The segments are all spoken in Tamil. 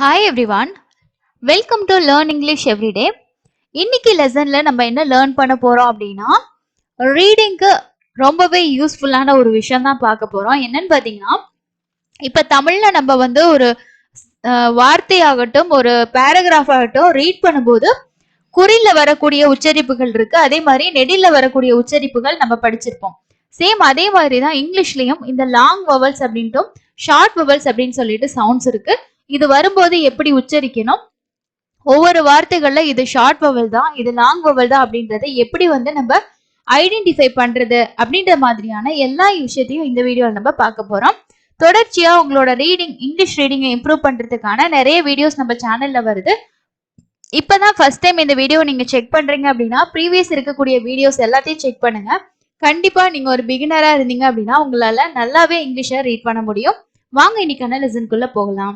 Hi everyone welcome to learn English everyday இன்னைக்கு லெசனில் நம்ம என்ன லேர்ன் பண்ண போகிறோம் அப்படின்னா ரீடிங்க்கு ரொம்பவே யூஸ்ஃபுல்லான ஒரு விஷயம் தான் பார்க்க போகிறோம் என்னன்னு பார்த்தீங்கன்னா இப்போ தமிழில் நம்ம வந்து ஒரு வார்த்தையாகட்டும் ஒரு பேராகிராஃப் ஆகட்டும் ரீட் பண்ணும்போது குறியில் வரக்கூடிய உச்சரிப்புகள் இருக்கு. அதே மாதிரி நெடியில் வரக்கூடிய உச்சரிப்புகள் நம்ம படிச்சிருப்போம். சேம் அதே மாதிரி தான் இங்கிலீஷ்லேயும் இந்த லாங் வவல்ஸ் அப்படின்ட்டும் ஷார்ட் வவல்ஸ் அப்படின்னு சொல்லிட்டு சவுண்ட்ஸ் இருக்குது இது வரும்போது எப்படி உச்சரிக்கணும்? ஒவ்வொரு வார்த்தைகள்ல இது ஷார்ட் வவல் தான் இது லாங் வவல் தான் அப்படின்றத எப்படி வந்து நம்ம ஐடென்டிஃபை பண்றது அப்படின்ற மாதிரியான எல்லா விஷயத்தையும் இந்த வீடியோவில் நம்ம பார்க்க போறோம். தொடர்ச்சியா உங்களோட ரீடிங் இங்கிலீஷ் ரீடிங்கை இம்ப்ரூவ் பண்றதுக்கான நிறைய வீடியோஸ் நம்ம சேனல்ல வருது. இப்பதான் ஃபர்ஸ்ட் டைம் இந்த வீடியோ நீங்க செக் பண்றீங்க அப்படின்னா ப்ரீவியஸ் இருக்கக்கூடிய வீடியோஸ் எல்லாத்தையும் செக் பண்ணுங்க. கண்டிப்பா நீங்க ஒரு பிகினரா இருந்தீங்க அப்படின்னா உங்களால நல்லாவே இங்கிலீஷை ரீட் பண்ண முடியும். வாங்க இன்னைக்கான லெசனுக்குள்ள போகலாம்.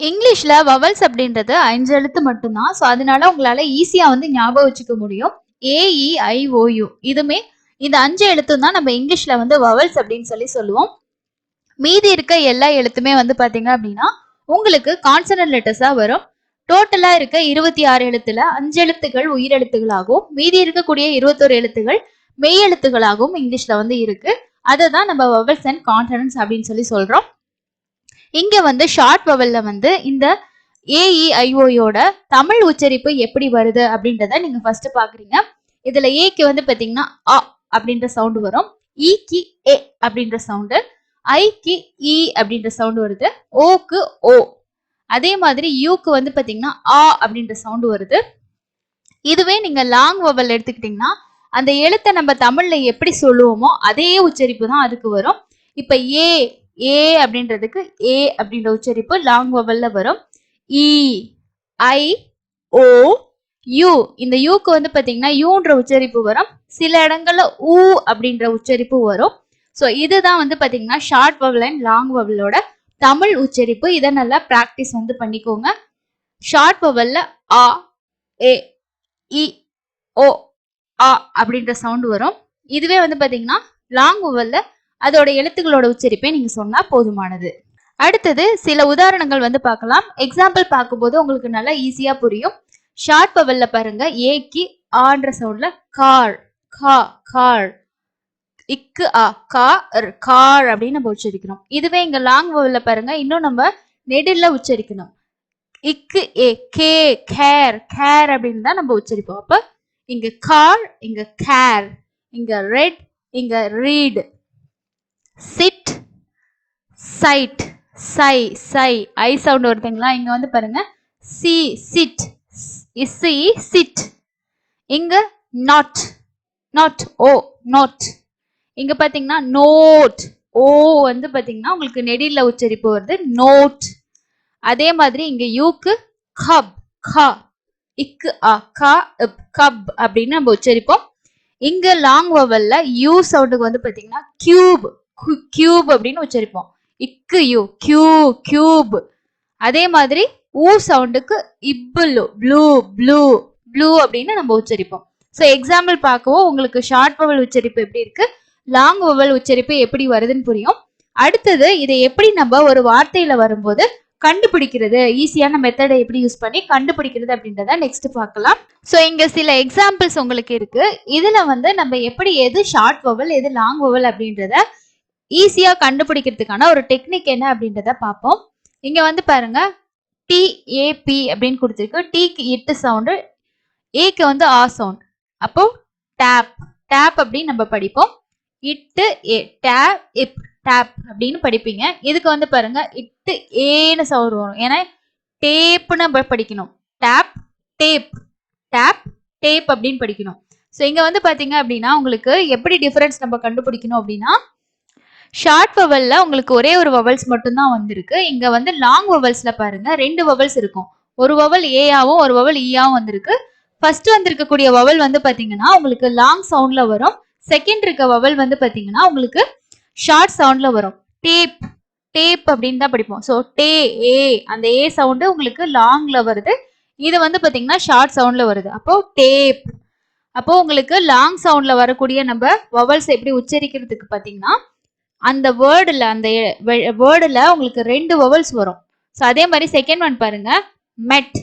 இங்கிலீஷில் வவல்ஸ் அப்படின்றது அஞ்சு எழுத்து மட்டும்தான். ஸோ அதனால உங்களால் ஈஸியாக வந்து ஞாபகம் வச்சுக்க முடியும். ஏஇஐஓயு இதுமே இந்த அஞ்சு எழுத்தும் தான் நம்ம இங்கிலீஷில் வந்து வவல்ஸ் அப்படின்னு சொல்லி சொல்லுவோம். மீதி இருக்க எல்லா எழுத்துமே வந்து பார்த்தீங்க அப்படின்னா உங்களுக்கு கான்சனன்ட் லெட்டர்ஸாக வரும். டோட்டலாக இருக்க இருபத்தி ஆறு எழுத்துல அஞ்சு எழுத்துக்கள் உயிரெழுத்துகளாகவும் மீதி இருக்கக்கூடிய இருபத்தோரு எழுத்துகள் மெய் எழுத்துகளாகவும் இங்கிலீஷில் வந்து இருக்குது அதை தான் நம்ம வவல்ஸ் அண்ட் கான்சனன்ஸ் அப்படின்னு சொல்லி சொல்கிறோம் இங்க வந்து ஷார்ட் வவல்ல வந்து இந்த ஏஇஐஓயோட தமிழ் உச்சரிப்பு எப்படி வருது அப்படின்றத நீங்க ஃபர்ஸ்ட் பாக்குறீங்க. இதுல ஏக்கு வந்து பாத்தீங்கன்னா அ அப்படின்ற சவுண்ட் வரும். E இக்கு ஏ அப்படின்ற சவுண்டு ஐக்கு இ அப்படின்ற சவுண்ட் வருது. ஓக்கு ஓ அதே மாதிரி யூக்கு வந்து பாத்தீங்கன்னா ஆ அப்படின்ற சவுண்ட் வருது. இதுவே நீங்க லாங் வவல் எடுத்துக்கிட்டீங்கன்னா அந்த எழுத்தை நம்ம தமிழ்ல எப்படி சொல்லுவோமோ அதே உச்சரிப்பு தான் அதுக்கு வரும். இப்ப ஏ ஏ அப்படின்றதுக்கு ஏ அப்படின்ற உச்சரிப்பு லாங் வவல்ல வரும். இ ஐ ஓ யூ இந்த யூக்கு வந்து பார்த்தீங்கன்னா யூன்ற உச்சரிப்பு வரும். சில இடங்கள்ல ஊ அப்படின்ற உச்சரிப்பு வரும். ஸோ இதுதான் வந்து பார்த்தீங்கன்னா ஷார்ட் வவல் அண்ட் லாங் வவலோட தமிழ் உச்சரிப்பு. இதை நல்லா ப்ராக்டிஸ் வந்து பண்ணிக்கோங்க. ஷார்ட் வவல்ல ஆ ஏ இ ஓ ஆ அப்படின்ற சவுண்ட் வரும். இதுவே வந்து பார்த்தீங்கன்னா லாங் வவல்ல அதோட எழுத்துக்களோட உச்சரிப்பை நீங்க சொன்னா போதுமானது. அடுத்தது சில உதாரணங்கள் வந்து பார்க்கலாம். எக்ஸாம்பிள் பார்க்கும்போது உங்களுக்கு நல்லா ஈஸியா புரியும். ஷார்ட் பவல்ல பாருங்க. ஏக்கு ஆன்ற சவுண்ட்ல கார் கா கார். இக்கு ஆ கா கார் அப்படின்னு நம்ம உச்சரிக்கணும் இதுவே இங்க லாங் வவல்ல பாருங்க. இன்னும் நம்ம நெடில்ல உச்சரிக்கணும். இக்கு ஏ கே கேர் கேர் அப்படின்னு தான் நம்ம உச்சரிப்போம். அப்ப இங்க கார் இங்க கேர் இங்க ரெட் இங்க read. Sit side sigh sigh I sound வருதுங்களா இங்க வந்து பாருங்க. சி சிட் இசி சிட் இங்க நாட் நாட் ஓ நாட் இங்க பாத்தீங்கன்னா நோட் ஓ வந்து பாத்தீங்கன்னா உங்களுக்கு நெடியில் உச்சரிப்பு வருது. நோட் அதே மாதிரி இங்க யூக்கு கப் க. இக்கு அ க இப், கப் அப்படின்னு நம்ம உச்சரிப்போம். இங்க லாங் வவல்ல யூ சவுண்டுக்கு வந்து பாத்தீங்கன்னா கியூப் கியூப் அப்படின்னு உச்சரிப்போம். இக்கு யூ கியூ கியூப். அதே மாதிரி ஊ சவுண்டுக்கு இப்புலு ப்ளூ ப்ளூ ப்ளூ அப்படின்னு நம்ம உச்சரிப்போம். ஸோ எக்ஸாம்பிள் பார்க்கவும் உங்களுக்கு ஷார்ட் வவல் உச்சரிப்பு எப்படி இருக்கு லாங் வவல் உச்சரிப்பு எப்படி வருதுன்னு புரியும். அடுத்தது இதை எப்படி நம்ம ஒரு வார்த்தையில வரும்போது கண்டுபிடிக்கிறது? ஈஸியான மெத்தடை எப்படி யூஸ் பண்ணி கண்டுபிடிக்கிறது அப்படின்றத நெக்ஸ்ட் பார்க்கலாம். ஸோ இங்க சில எக்ஸாம்பிள்ஸ் உங்களுக்கு இருக்கு. இதுல வந்து நம்ம எப்படி எது ஷார்ட் வவல் எது லாங் வவல் அப்படின்றத ஈஸியா கண்டுபிடிக்கிறதுக்கான ஒரு டெக்னிக் என்ன அப்படின்றத பார்ப்போம். இங்க வந்து பாருங்க டி ஏபி அப்படின்னு கொடுத்துருக்கு. டீக்கு இட்டு சவுண்டு ஏக்கு வந்து ஆ சவுண்ட் அப்போ டேப் டேப் அப்படின்னு நம்ம படிப்போம். இட்டு ஏ டேப் இப் டேப் அப்படின்னு படிப்பீங்க. இதுக்கு வந்து பாருங்க இட்டு ஏன்னு சவுண்ட் வரும். ஏன்னா டேப்னு நம்ம படிக்கணும். டேப் டேப் டேப் டேப் அப்படின்னு படிக்கணும். ஸோ இங்கே வந்து பார்த்தீங்க அப்படின்னா உங்களுக்கு எப்படி டிஃபரன்ஸ் நம்ம கண்டுபிடிக்கணும் அப்படின்னா ஷார்ட் வவல்ல உங்களுக்கு ஒரே ஒரு வவல்ஸ் மட்டும்தான் வந்திருக்கு. இங்க வந்து லாங் வவல்ஸ்ல பாருங்க ரெண்டு வவல்ஸ் இருக்கும். ஒரு வவல் ஏயாவும் ஒரு வவல் ஈயாவும் e வந்திருக்கு. ஃபர்ஸ்ட் வந்திருக்கக்கூடிய வவல் வந்து பாத்தீங்கன்னா உங்களுக்கு லாங் சவுண்ட்ல வரும். செகண்ட் இருக்க வவல் வந்து பாத்தீங்கன்னா உங்களுக்கு ஷார்ட் சவுண்ட்ல வரும். டேப் டேப் அப்படின்னு தான் படிப்போம். ஸோ டே ஏ அந்த ஏ சவுண்டு உங்களுக்கு லாங்ல வருது. இது வந்து பாத்தீங்கன்னா ஷார்ட் சவுண்ட்ல வருது. அப்போ டேப் அப்போ உங்களுக்கு லாங் சவுண்ட்ல வரக்கூடிய நம்ம வவல்ஸ் எப்படி உச்சரிக்கிறதுக்கு பாத்தீங்கன்னா அந்த வேர்டில் அந்த வேர்டில் உங்களுக்கு ரெண்டு வவல்ஸ் வரும். ஸோ அதே மாதிரி செகண்ட் ஒன் பாருங்க. மெட்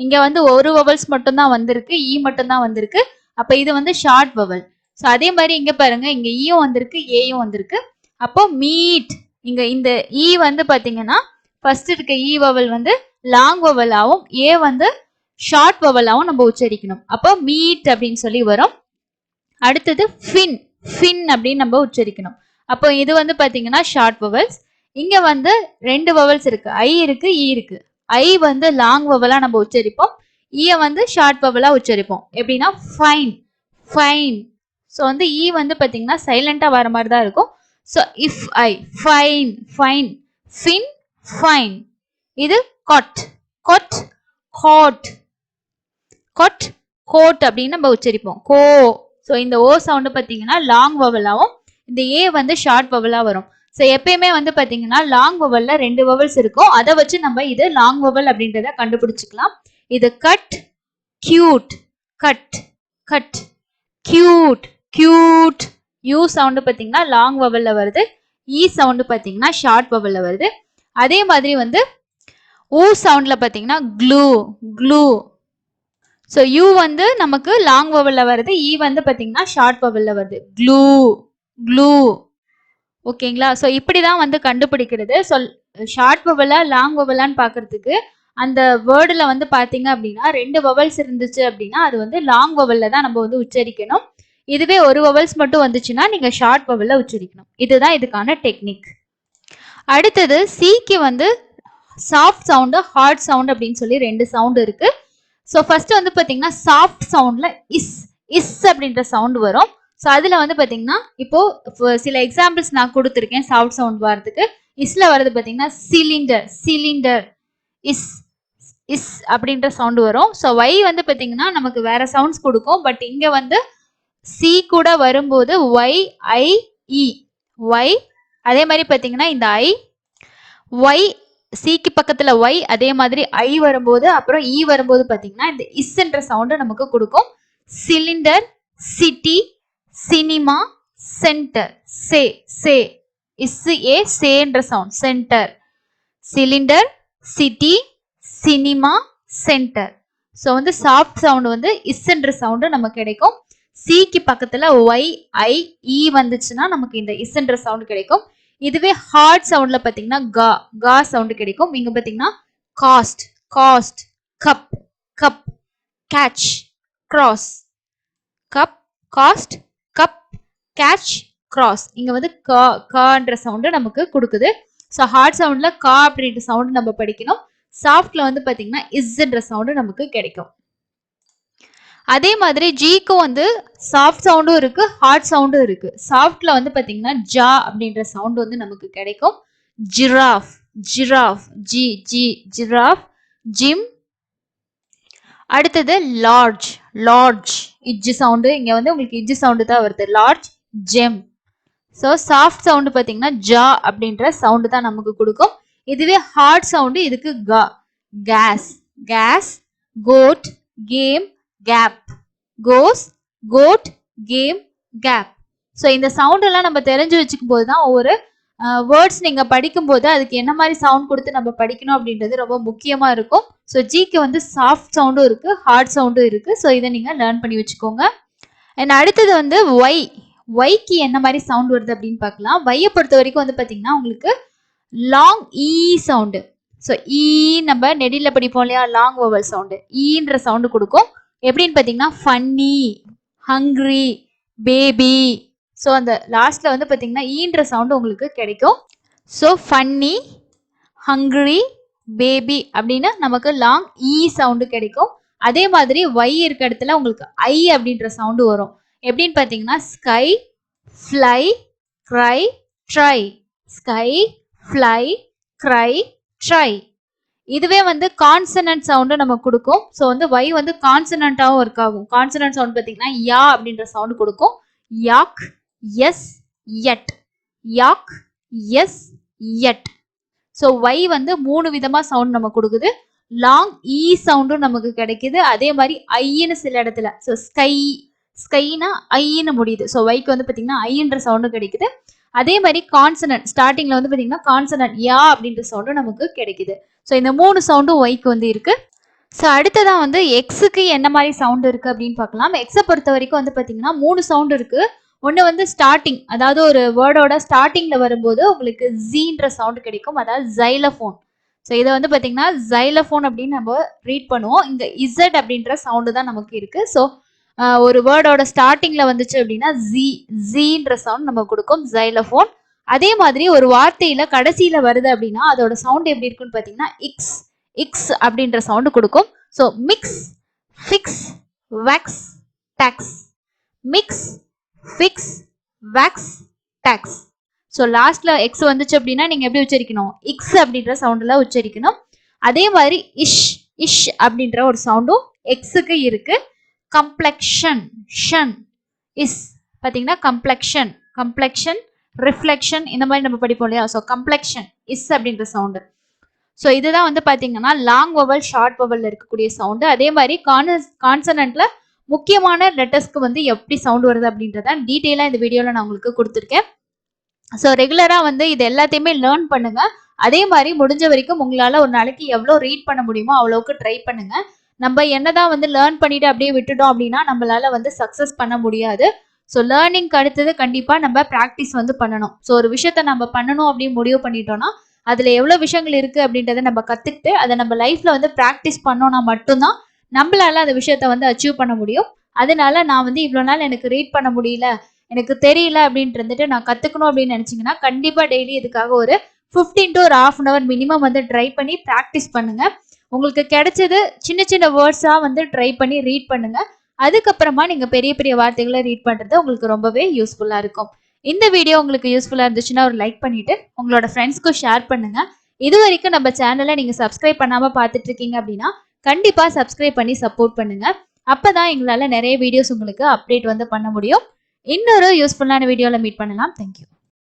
இங்கே வந்து ஒரு வவல்ஸ் மட்டும்தான் வந்திருக்கு இ மட்டும்தான் வந்திருக்கு. அப்போ இது வந்து ஷார்ட் வவல் ஸோ அதே மாதிரி இங்கே பாருங்க இங்கே ஈயும் e வந்திருக்கு ஏயும் வந்திருக்கு. அப்போ மீட் இங்கே இந்த இ வந்து பார்த்தீங்கன்னா ஃபர்ஸ்ட் இருக்க இ வவல் வந்து லாங் வவலாகவும் ஏ வந்து ஷார்ட் வவலாகவும் நம்ம உச்சரிக்கணும். அப்போ மீட் அப்படின்னு சொல்லி வரும். அடுத்தது ஃபின் ஃபின் அப்படின்னு நம்ம உச்சரிக்கணும். அப்போ இது வந்து பார்த்தீங்கன்னா ஷார்ட் வவல்ஸ் இங்கே வந்து ரெண்டு வவல்ஸ் இருக்கு. ஐ இருக்கு இ இருக்கு. ஐ வந்து லாங் வவலாக நம்ம உச்சரிப்போம். E ஈயை வந்து ஷார்ட் வவலாக உச்சரிப்போம். எப்படின்னா ஃபைன் ஃபைன் ஸோ வந்து ஈ வந்து பார்த்தீங்கன்னா சைலண்டா வர மாதிரி தான் இருக்கும். So if I fine fine fin fine இது கொட் கொட் கோட் கொட் கோட் அப்படின்னு நம்ம உச்சரிப்போம். கோ. ஸோ இந்த ஓ சவுண்டு பார்த்தீங்கன்னா லாங் வவலாகவும் இந்த ஏ வந்து ஷார்ட் வவலா வரும். ஸோ எப்பயுமே வந்து பார்த்தீங்கன்னா லாங் வவல்ல ரெண்டு வவல்ஸ் இருக்கும் அதை வச்சு நம்ம இது லாங் வவல் அப்படின்றத கண்டுபிடிச்சிக்கலாம். இது cut cute cut cut cute cute U sound பார்த்தீங்கன்னா லாங் வவல்ல வருது. E இ சவுண்டு பார்த்தீங்கன்னா ஷார்ட் வவல்ல வருது. அதே மாதிரி வந்து ஊ சவுண்ட்ல பார்த்தீங்கன்னா க்ளூ க்ளூ ஸோ யூ வந்து நமக்கு லாங் வவல்ல வருது இ வந்து பார்த்தீங்கன்னா ஷார்ட் வவல்ல வருது. க்ளூ க்ளூ ஓகேங்களா ஸோ இப்படி தான் வந்து கண்டுபிடிக்கிறது. ஸோ ஷார்ட் வவலா லாங் வவலான்னு பார்க்கறதுக்கு அந்த வேர்டில் வந்து பார்த்தீங்க அப்படின்னா ரெண்டு வவல்ஸ் இருந்துச்சு அப்படின்னா அது வந்து லாங் வவலில் தான் நம்ம வந்து உச்சரிக்கணும். இதுவே ஒரு வவல்ஸ் மட்டும் வந்துச்சுன்னா நீங்கள் ஷார்ட் வவலில் உச்சரிக்கணும். இதுதான் இதுக்கான டெக்னிக் அடுத்தது சிக்கு வந்து சாஃப்ட் சவுண்டு ஹார்ட் சவுண்ட் அப்படின்னு சொல்லி ரெண்டு சவுண்ட் இருக்குது ஸோ ஃபர்ஸ்ட் வந்து பார்த்தீங்கன்னா சாஃப்ட் சவுண்டில் இஸ் இஸ் அப்படின்ற சவுண்ட் வரும். ஸோ அதில் வந்து பார்த்தீங்கன்னா இப்போ இப்போ சில எக்ஸாம்பிள்ஸ் நான் கொடுத்துருக்கேன் சாஃப்ட் சவுண்ட் வரதுக்கு இஸ்ல வர்றது பார்த்தீங்கன்னா சிலிண்டர் சிலிண்டர் இஸ் இஸ் அப்படின்ற சவுண்டு வரும். ஸோ ஒய் வந்து பார்த்தீங்கன்னா நமக்கு வேற சவுண்ட்ஸ் கொடுக்கும். பட் இங்கே வந்து சி கூட வரும்போது ஒய் ஐ இ ஒய் அதே மாதிரி பார்த்தீங்கன்னா இந்த ஐ ஒய் சிக்கு பக்கத்தில் ஒய் அதே மாதிரி ஐ வரும்போது அப்புறம் இ வரும்போது பார்த்தீங்கன்னா இந்த இஸ்ன்ற சவுண்டு நமக்கு கொடுக்கும். சிலிண்டர் சிட்டி சினிமா சென்டர் சே சே. இஸ் ஏ சேன்ற sound centre cylinder city cinema centre so வந்து சாஃப்ட் சவுண்ட் வந்து இஸ்ன்ற சவுண்டு நமக்கு கிடைக்கும். சிக்கு பக்கத்தில் ஒய் ஐ இ e வந்துச்சுன்னா நமக்கு இந்த இஸ்ன்ற சவுண்ட் கிடைக்கும். இதுவே ஹார்ட் சவுண்டில் பார்த்தீங்கன்னா கா கா சவுண்டு கிடைக்கும். இங்கே பார்த்தீங்கன்னா cost cost cup cup catch cross cup cost catch cross இங்க வந்து கா கான்ற சவுண்டு நமக்கு கொடுக்குது. ஸோ ஹார்ட் சவுண்ட்ல கா அப்படின்ற சவுண்ட் நம்ம படிக்கணும். சாஃப்ட்ல வந்து பாத்தீங்கன்னா இஸ்ன்ற சவுண்டு நமக்கு கிடைக்கும். அதே மாதிரி ஜிக்கும் வந்து சாஃப்ட் சவுண்டும் இருக்கு ஹார்ட் சவுண்டும் இருக்கு. சாஃப்ட்ல வந்து பாத்தீங்கன்னா ஜா அப்படின்ற சவுண்ட் வந்து நமக்கு கிடைக்கும். Giraffe giraffe G G giraffe gym அடுத்தது லார்ஜ் லார்ஜ் இஜ்ஜு சவுண்டு இங்க வந்து உங்களுக்கு இஜ்ஜு சவுண்டு தான் வருது. Large gem so soft sound பார்த்தீங்கன்னா ஜா அப்படின்ற சவுண்டு தான் நமக்கு கொடுக்கும். இதுவே ஹார்ட் சவுண்டு இதுக்கு கா gas gas goat game gap goes goat game gap so இந்த சவுண்டெல்லாம் நம்ம தெரிஞ்சு வச்சுக்கும் போது தான் ஒவ்வொரு வேர்ட்ஸ் நீங்கள் படிக்கும்போது அதுக்கு என்ன மாதிரி சவுண்ட் கொடுத்து நம்ம படிக்கணும் அப்படின்றது ரொம்ப முக்கியமாக இருக்கும். ஸோ ஜிக்கு வந்து சாஃப்ட் சவுண்டும் இருக்குது ஹார்ட் சவுண்டும் இருக்குது ஸோ இதை நீங்கள் லேர்ன் பண்ணி வச்சுக்கோங்க. அண்ட் அடுத்தது வந்து ஒய் ஒய்க்கு என்ன மாதிரி சவுண்ட் வருது அப்படின்னு பார்க்கலாம். ஒய்யை பொறுத்த வரைக்கும் வந்து பார்த்தீங்கன்னா உங்களுக்கு லாங் ஈ சவுண்டு ஸோ ஈ நம்ம நெடியில் படிப்போம் இல்லையா? லாங் ஓவல் சவுண்டு ஈன்ற சவுண்டு கொடுக்கும். எப்படின்னு பார்த்தீங்கன்னா ஃபன்னி ஹங்க்ரி பேபி ஸோ அந்த லாஸ்ட்ல வந்து பார்த்தீங்கன்னா e ஈன்ற சவுண்டு உங்களுக்கு கிடைக்கும். ஸோ ஃபன்னி ஹங்க்ரி பேபி அப்படின்னு நமக்கு லாங் ஈ சவுண்டு கிடைக்கும். அதே மாதிரி ஒய் இருக்க இடத்துல உங்களுக்கு ஐ அப்படின்ற சவுண்டு வரும். எப்படின்னு பார்த்தீங்கன்னா sky fly cry dry sky fly cry dry இதுவே வந்து கான்சனன்ட் சவுண்டு நம்ம கொடுக்கும். ஸோ வந்து ஒய் வந்து கான்சனண்ட்டாகவும் ஒர்க் ஆகும். கான்சனன்ட் சவுண்ட் பார்த்தீங்கன்னா யா அப்படின்ற சவுண்டு கொடுக்கும். Yak yes yet yak yes yet so Y வந்து மூணு விதமாக சவுண்ட் நம்ம கொடுக்குது. லாங் இ சவுண்டும் நமக்கு கிடைக்குது. அதே மாதிரி ஐன்னு சில இடத்துல. ஸோ ஸ்கை ஸ்கைனா ஐன்னு முடியுது. ஸோ ஒய்க்கு வந்து பார்த்தீங்கன்னா ஐன்ற சவுண்டு கிடைக்குது. அதே மாதிரி கான்சனன்ட் ஸ்டார்டிங்ல வந்து பார்த்தீங்கன்னா கான்சனன்ட் யா அப்படின்ற சவுண்டும் நமக்கு கிடைக்குது. ஸோ இந்த மூணு சவுண்டும் ஒய்க்கு வந்து இருக்கு. ஸோ அடுத்ததான் வந்து எக்ஸுக்கு என்ன மாதிரி சவுண்ட் இருக்கு அப்படின்னு பார்க்கலாம். எக்ஸை பொறுத்த வரைக்கும் வந்து பார்த்தீங்கன்னா மூணு சவுண்ட் இருக்கு. ஒன்று வந்து ஸ்டார்டிங் அதாவது ஒரு வேர்டோட ஸ்டார்டிங்ல வரும்போது உங்களுக்கு ஜீன்ற சவுண்ட் கிடைக்கும். அதாவது ஜைலஃபோன் ஸோ இதை வந்து பார்த்தீங்கன்னா ஜைலஃபோன் அப்படின்னு நம்ம ரீட் பண்ணுவோம். இங்கே இசட் அப்படின்ற சவுண்டு தான் நமக்கு இருக்கு. ஸோ ஒரு வேர்டோட ஸ்டார்டிங்ல வந்துச்சு அப்படின்னா ஜி ஜீன்ற சவுண்ட் நம்ம கொடுக்கும் ஜைலஃபோன் அதே மாதிரி ஒரு வார்த்தையில கடைசியில வருது அப்படின்னா அதோட சவுண்ட் எப்படி இருக்குன்னு பார்த்தீங்கன்னா இக்ஸ் இக்ஸ் அப்படின்ற சவுண்டு கொடுக்கும். So mix fix wax tax mix fix wax tax so லாஸ்ட்ல எக்ஸ் வந்துச்சு அப்படின்னா நீங்க எப்படி உச்சரிக்கணும்? இக்ஸ் அப்படின்ற சவுண்ட்ல உச்சரிக்கணும். அதே மாதிரி இஷ் இஷ் அப்படின்ற ஒரு சவுண்டும் எக்ஸுக்கு இருக்கு. கம்ப்ளெக்ஷன் ஷன் இஸ் பார்த்தீங்கன்னா கம்ப்ளெக்ஷன் கம்ப்ளெக்ஷன் ரிஃப்ளெக்ஷன் இந்த மாதிரி நம்ம படிப்போம் இல்லையா? ஸோ கம்ப்ளெக்ஷன் இஸ் அப்படின்ற சவுண்டு ஸோ இதுதான் வந்து பார்த்தீங்கன்னா லாங் வவல் ஷார்ட் வவல்ல இருக்கக்கூடிய சவுண்டு அதே மாதிரி கான்ஸ் கான்சனண்ட்ல முக்கியமான லெட்டர்ஸ்க்கு வந்து எப்படி சவுண்ட் வருது அப்படின்றத டீட்டெயிலாக இந்த வீடியோவில் நான் உங்களுக்கு கொடுத்துருக்கேன். ஸோ ரெகுலராக வந்து இது எல்லாத்தையுமே லேர்ன் பண்ணுங்க. அதே மாதிரி முடிஞ்ச வரைக்கும் உங்களால் ஒரு நாளைக்கு எவ்வளோ ரீட் பண்ண முடியுமோ அவ்வளோக்கு ட்ரை பண்ணுங்கள் நம்ம என்னதான் வந்து லேர்ன் பண்ணிட்டு அப்படியே விட்டுட்டோம் அப்படின்னா நம்மளால வந்து சக்ஸஸ் பண்ண முடியாது. ஸோ லேர்னிங்க்கு அடுத்தது கண்டிப்பாக நம்ம ப்ராக்டிஸ் வந்து பண்ணணும். ஸோ ஒரு விஷயத்த நம்ம பண்ணணும் அப்படின்னு முடிவு பண்ணிட்டோம்னா அதில் எவ்வளோ விஷயங்கள் இருக்குது அப்படின்றத நம்ம கற்றுக்கிட்டு அதை நம்ம லைஃப்பில் வந்து ப்ராக்டிஸ் பண்ணோம்னா மட்டும்தான் நம்மளால அந்த விஷயத்த வந்து அச்சீவ் பண்ண முடியும். அதனால நான் வந்து இவ்வளோ நாள் எனக்கு ரீட் பண்ண முடியல எனக்கு தெரியல அப்படின்ட்டு இருந்துட்டு நான் கற்றுக்கணும் அப்படின்னு நினச்சிங்கன்னா கண்டிப்பாக டெய்லி இதுக்காக ஒரு ஃபிஃப்டீன் டு ஒரு ஆஃப் அன் அவர் மினிமம் வந்து ட்ரை பண்ணி ப்ராக்டிஸ் பண்ணுங்கள் உங்களுக்கு கிடைச்சது சின்ன சின்ன வேர்ட்ஸாக வந்து ட்ரை பண்ணி ரீட் பண்ணுங்க. அதுக்கப்புறமா நீங்கள் பெரிய பெரிய வார்த்தைகளை ரீட் பண்ணுறது உங்களுக்கு ரொம்பவே யூஸ்ஃபுல்லாக இருக்கும். இந்த வீடியோ உங்களுக்கு யூஸ்ஃபுல்லாக இருந்துச்சுன்னா ஒரு லைக் பண்ணிவிட்டு உங்களோட ஃப்ரெண்ட்ஸ்க்கும் ஷேர் பண்ணுங்க. இது வரைக்கும் நம்ம சேனலை நீங்கள் சப்ஸ்கிரைப் பண்ணாமல் பார்த்துட்டு இருக்கீங்க அப்படின்னா கண்டிப்பாக சப்ஸ்கிரைப் பண்ணி சப்போர்ட் பண்ணுங்கள் அப்போ தான் எங்களால் நிறைய வீடியோஸ் உங்களுக்கு அப்டேட் வந்து பண்ண முடியும். இன்னொரு யூஸ்ஃபுல்லான வீடியோவில் மீட் பண்ணலாம். தேங்க்யூ